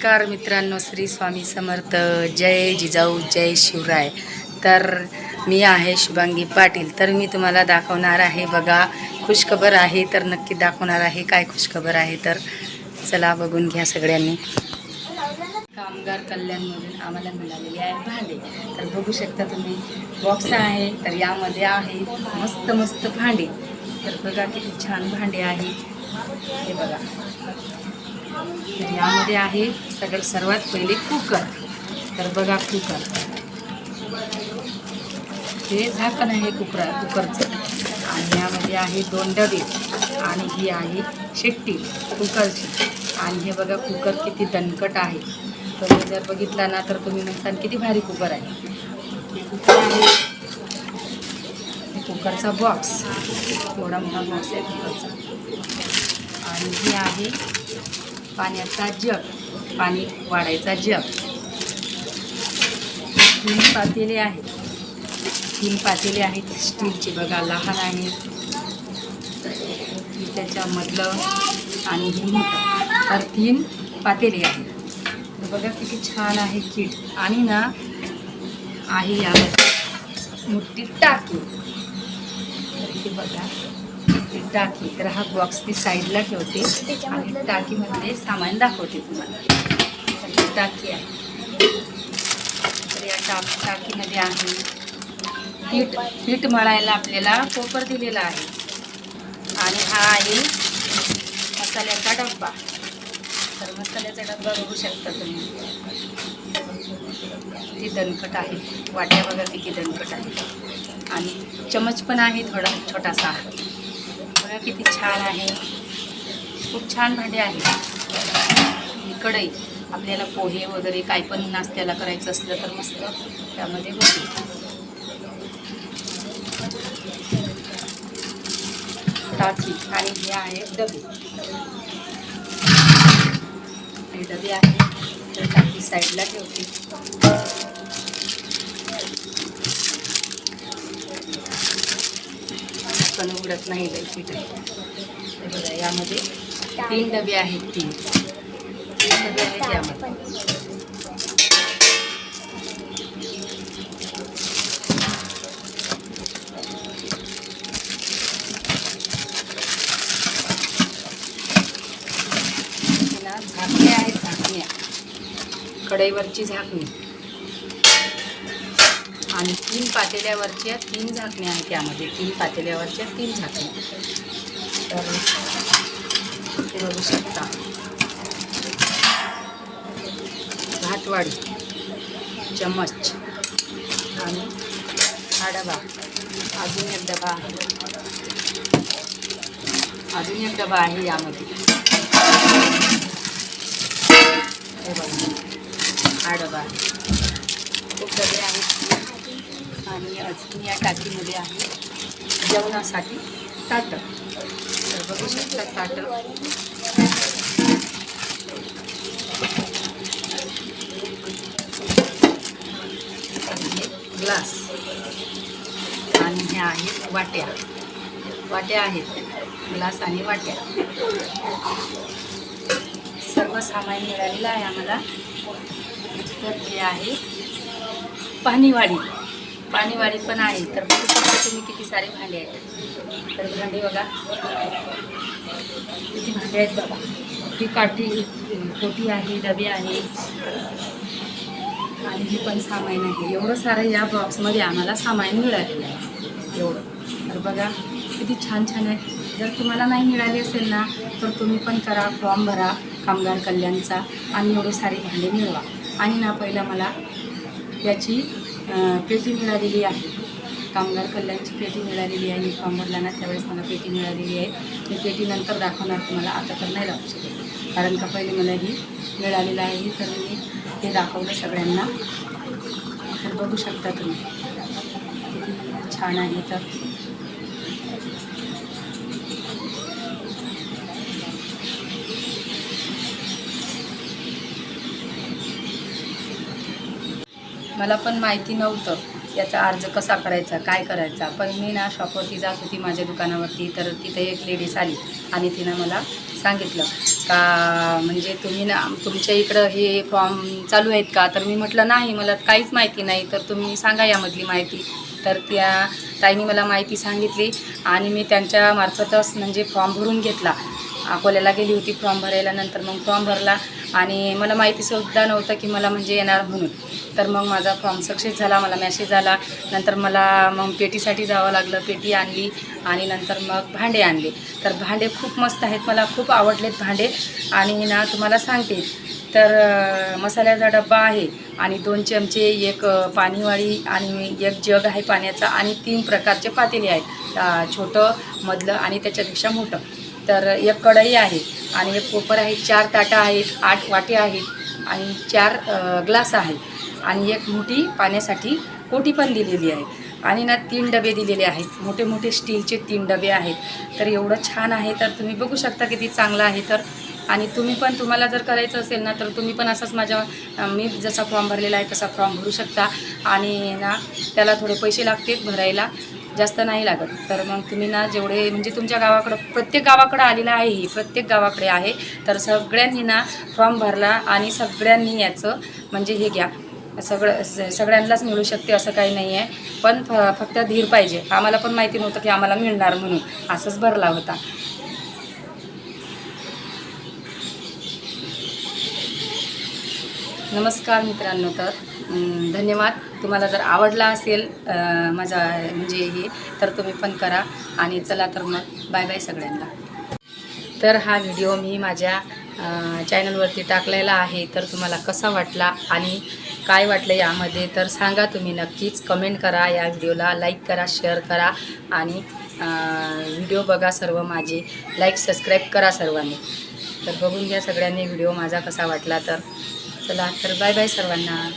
नमस्कार मित्रांनो श्री स्वामी समर्थ. जय जिजाऊ जय शिवराय. तर मी आहे शुभांगी पाटील. तर मी तुम्हाला दाखवणार आहे बघा खुशखबर आहे तर नक्की दाखवणार आहे काय खुशखबर आहे. तर चला बघून घ्या सगळ्यांनी. कामगार कल्याणमधून आम्हाला मिळालेले आहे भांडे. तर बघू शकता तुम्ही बॉक्स आहे तर यामध्ये आहे मस्त मस्त भांडे. तर बघा किती छान भांडे आहे. हे बघा. यामध्ये आहे सगळं सर्वात पहिले कुकर. तर बघा कुकर. हे झाकण आहे कुकर कुकरचं. आणि यामध्ये आहे दोन डबे. आणि ही आहे शेट्टी कुकरची. आणि हे बघा कुकर किती दणकट आहे. तुम्ही जर बघितला ना तर तुम्ही म्हणसान किती भारी कुकर आहे. कुकर आहे. कुकरचा बॉक्स. एवढा मोठा बॉक्स आहे कुकरचा. आणि ही आहे पाण्याचा जग. पाणी वाढायचा जग. तीन पातेले आहेत. तीन पातेले आहेत. स्टीलचे बघा लहान आहे त्याच्यामधलं आणि मोठं. तर तीन पातेले आहेत. तर बघा किती छान आहे किट आणि ना आहे या मोठी टाकी बघा. ती टाकी तर हा बॉक्स ती साईडला ठेवते आणि टाकीमध्ये सामान दाखवते तुम्हाला. ही टाकी आहे. तर या टा टाकीमध्ये आहे. पीठ पीठ मळायला आपल्याला कोपर दिलेला आहे. आणि हा आहे मसाल्याचा डब्बा. तर मसाल्याचा डब्बा बघू शकता तुम्ही. किती दणकट आहे. वाट्या बघा किती दणकट आहे. आणि चमच पण आहे थोडा छोटासा. बघा किती छान आहे. खूप छान भांडे आहे कढई आपल्याला पोहे वगैरे काय पण नाश्त्याला करायचं असलं तर मस्त त्यामध्ये होते. टाकी आणि हे आहे डबे. हे डबे आहे तर टाकी साईडला ठेवते. पण उघडत नाही लई पीठ हे बघा यामध्ये तीन डबे आहेत तीन तीन डबे आहेत यामध्ये. त्याला झाकण्या आहेत झाकण्या. कढईवरची झाकणी. आणि तीन पातेल्यावरच्या तीन झाकण्या आहेत त्यामध्ये. तीन पातेल्यावरच्या तीन झाकण्या तर ते बघू शकता. भातवाडी चम्मच आणि हा डबा अजून एक डबा आहे. अजून एक डबा आहे यामध्ये. हा डबा आहे आणि अजून या टाकीमध्ये आहे जेवणासाठी ताटं. तर बघू शकता ताटं. ग्लास. आणि ह्या आहेत वाट्या. वाट्या आहेत. ग्लास आणि वाट्या. सर्व सामान मिळालेलं आहे आम्हाला. तर हे आहे पाणीवाडी. पाणीवाडी पण आहे तर बघू शकता तुम्ही किती सारे भांडे आहेत. तर भांडे बघा. किती भांडे आहेत बघा. ही काठी कोटी आहे डबे आहे. आणि हे पण सामान आहे. एवढं सारं या बॉक्समध्ये आम्हाला सामान मिळालेलं आहे. एवढं. तर बघा किती छान छान आहे. जर तुम्हाला नाही मिळाली असेल ना तर तुम्ही पण करा फॉर्म भरा कामगार कल्याणचा आणि एवढे सारे भांडे मिळवा. आणि ना पहिलं मला याची पेटी मिळालेली आहे. कामगार कल्याणची पेटी मिळालेली आहे. मी फॉर्म भरला ना त्यावेळेस मला पेटी मिळालेली आहे. मी पेटी नंतर दाखवणार तुम्हाला आता तर नाही दाखवू शकत. कारण का पहिले मला ही मिळालेलं आहे. तर मी ते दाखवलं सगळ्यांना. तर बघू शकता तुम्ही. किती छान आहे तर. मला पण माहिती नव्हतं याचा अर्ज कसा करायचा काय करायचा. पण मी ना शॉपवरती जात होती माझ्या दुकानावरती तर तिथे एक लेडीज आली आणि तिनं मला सांगितलं का म्हणजे तुम्ही ना तुमच्या इकडं हे फॉर्म चालू आहेत का? तर मी म्हटलं नाही मला काहीच माहिती नाही तर तुम्ही सांगा यामधली माहिती. तर त्या ताईने मला माहिती सांगितली आणि मी त्यांच्या मार्फतच म्हणजे फॉर्म भरून घेतला. अकोल्याला गेली होती फॉर्म भरायला नंतर मग फॉर्म भरला. आणि मला माहितीसुद्धा नव्हतं की मला म्हणजे येणार म्हणून. तर मग माझा फॉर्म सक्सेस झाला मला मॅसेज आला. नंतर मला मग पेटीसाठी जावं लागलं पेटी आणली आणि नंतर मग भांडे आणले. तर भांडे खूप मस्त आहेत मला खूप आवडलेत भांडे. आणि ना तुम्हाला सांगते तर मसाल्याचा डब्बा आहे आणि दोन चमचे एक पाणीवाळी आणि एक जग आहे पाण्याचा आणि तीन प्रकारचे पातेले आहेत. छोटं मधलं आणि त्याच्यापेक्षा मोठं. तर एक कढई आहे आणि एक कोपर आहे चार ताटा आहेत आठ वाटे आहेत आणि चार ग्लास आहेत. आणि एक मोठी पाण्यासाठी कोटी पण दिलेली आहे. आणि ना तीन डबे दिलेले आहेत. मोठे मोठे स्टीलचे तीन डबे आहेत. तर एवढं छान आहे तर तुम्ही बघू शकता किती चांगलं आहे तर. आणि तुम्ही पण तुम्हाला जर करायचं असेल ना तर तुम्ही पण असंच माझ्या मी जसा फॉर्म भरलेला आहे तसा फॉर्म भरू शकता. आणि ना त्याला थोडे पैसे लागतील भरायला. जास्त नाही लागत. तर मग तुम्ही ना जेवढे म्हणजे तुमच्या गावाकडं प्रत्येक गावाकडं आलेलं आहे ही प्रत्येक गावाकडे आहे. तर सगळ्यांनी ना फॉर्म भरला आणि सगळ्यांनी याचं म्हणजे हे घ्या. सगळं स- सगळ्यांनाच मिळू शकते असं काही नाही आहे. पण फ फक्त धीर पाहिजे. आम्हाला पण माहिती नव्हतं की आम्हाला मिळणार म्हणून. असंच भरला होता. नमस्कार मित्रांनो तर धन्यवाद. तुम्हाला जर आवडला असेल माझा म्हणजे हे तर तुम्ही पण करा आणि चला तर मग बाय बाय सगळ्यांना. तर हा व्हिडिओ मी माझ्या चॅनलवरती टाकलेला आहे. तर तुम्हाला कसा वाटला आणि काय वाटलं यामध्ये तर सांगा तुम्ही नक्कीच. कमेंट करा या व्हिडिओला लाईक करा शेअर करा आणि व्हिडिओ बघा सर्व माझे. लाईक सबस्क्राईब करा सर्वांनी. तर बघून घ्या सगळ्यांनी व्हिडिओ माझा कसा वाटला तर. चला तर बाय बाय सर्वांना.